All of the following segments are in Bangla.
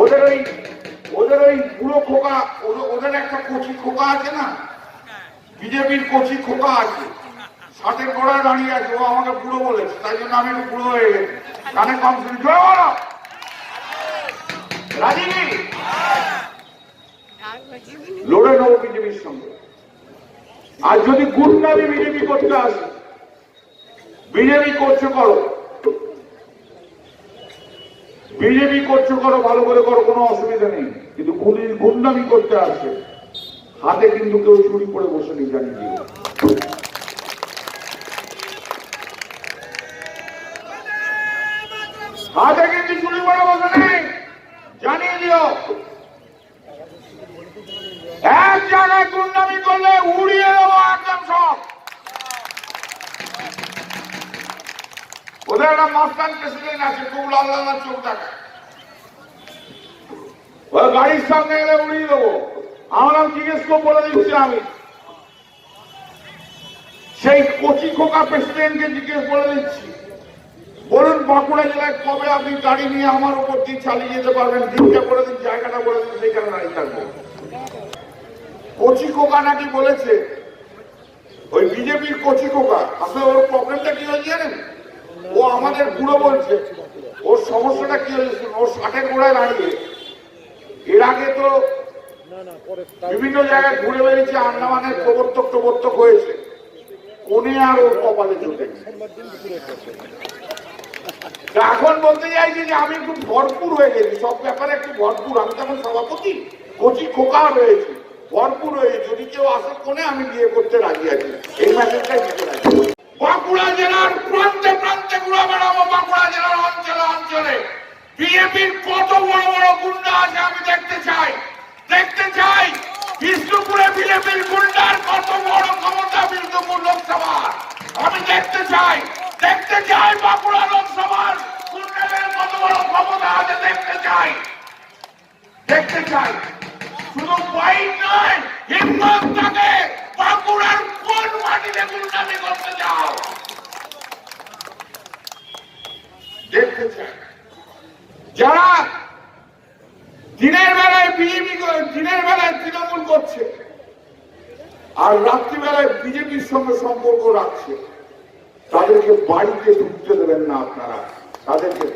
ওদের ওই ওদের ওই বুড়ো খোকা, ওদের- একটা কচি খোকা আছে না? বিজেপির কচি খোকা আছে। ষাটের গোড়ায় দাঁড়িয়ে আছে, ও আমাকে বুড়ো বলেছে, তাই জন্য আমি একটু বুড়ো হয়ে গেছি। কানে কম শুনি রাজিনী লড়ে নেব বিজেপির সঙ্গে। আর যদি গুন্ডামি বিজেপি করতে আসে, বিজেপি করছে করো। বিজেপি করছে করো, ভালো করে করো, কোনো অসুবিধা নেই। কিন্তু গুলি গুন্ডামি করতে আসছে। হাতে কিন্তু কেউ চুরি করে বসে নি জানি হাতে কিন্তু চুরি করে বসে নেই, জানিয়ে দিও। ওদের একটা মাস্তান প্রেসিডেন্ট আছে খুব লাল লাল চোখ দেখা ওই গাড়ির সামনে গেলে উড়িয়ে দেবো। আমার জিজ্ঞেস করে বলে দিচ্ছি আমি। সেই কচি খোকা প্রেসিডেন্টকে জিজ্ঞেস বলে দিচ্ছি। বলুন, বাঁকুড়া জেলায় কবে আপনি গাড়ি নিয়ে আমার উপর দিয়ে চালিয়ে যেতে পারবেন? দিনটা করে দিন, জায়গাটা বলে দিন, সেইখানে দাঁড়িয়ে থাকব। কচি খোকা নাকি বলেছে, ওই বিজেপির কচি খোকা আসলে ওর প্রবলেমটা কি হয়েছে আমাদের বুড়ো বলছে, ওর সমস্যাটা কি হয়েছে ওর ষাটের গোড়ায় দাঁড়িয়ে। এর আগে তো বিভিন্ন জায়গায় ঘুরে বেরিয়েছে আন্দামানের প্রবর্তক প্রবর্তক হয়েছে। কোনে আর ওর কপালে তা এখন বলতে চাইছি যে আমি একটু ভরপুর হয়ে গেছি, সব ব্যাপারে একটু ভরপুর। আমি তখন সভাপতি, কচি খোকা রয়েছে, ভরপুর হয়ে যদি কেউ আসে কোনে আমি বিয়ে করতে রাজি আছি। এই মেসেজটাই দিতে বিজেপির কত বড় বড় গুন্ডা আছে আমি দেখতে চাই। দেখতে চাই বিষ্ণুপুরে বিজেপির গুন্ডার কত বড় ক্ষমতা বিষ্ণুপুর লোকসভা আমি দেখতে চাই দেখতে চাই বাঁকুড়া লোকসভার গুন্ডাদের কত বড় ক্ষমতা আছে, দেখতে চাই। দেখতে চাই। শুধু বাইক নয় হিম্মত থাকে বাঁকুড়ার কোন মাটিতে গুন্ডামি করতে যাও দেখতে চাই যারা দিনের বেলায় বিজেপি দিনের বেলায় তৃণমূল করছে আর রাত্রিবেলায় বিজেপির সঙ্গে সম্পর্ক রাখছে, তাদেরকে বাড়িতে ঢুকতে দেবেন না আপনারা। তাদেরকে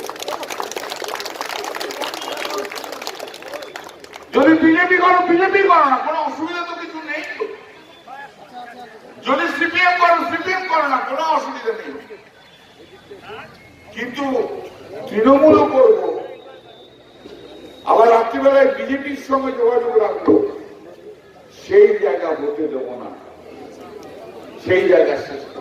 যদি বিজেপি করো বিজেপি করো না, কোনো অসুবিধা তো কিছু নেই। যদি সিপিএম করো সিপিএম করো না, কোনো অসুবিধা নেই। কিন্তু তৃণমূলও রাত্রিবেলায় বিজেপির সঙ্গে যোগাযোগ রাখব সেই জায়গা হতে দেব না। সেই জায়গা শেষ।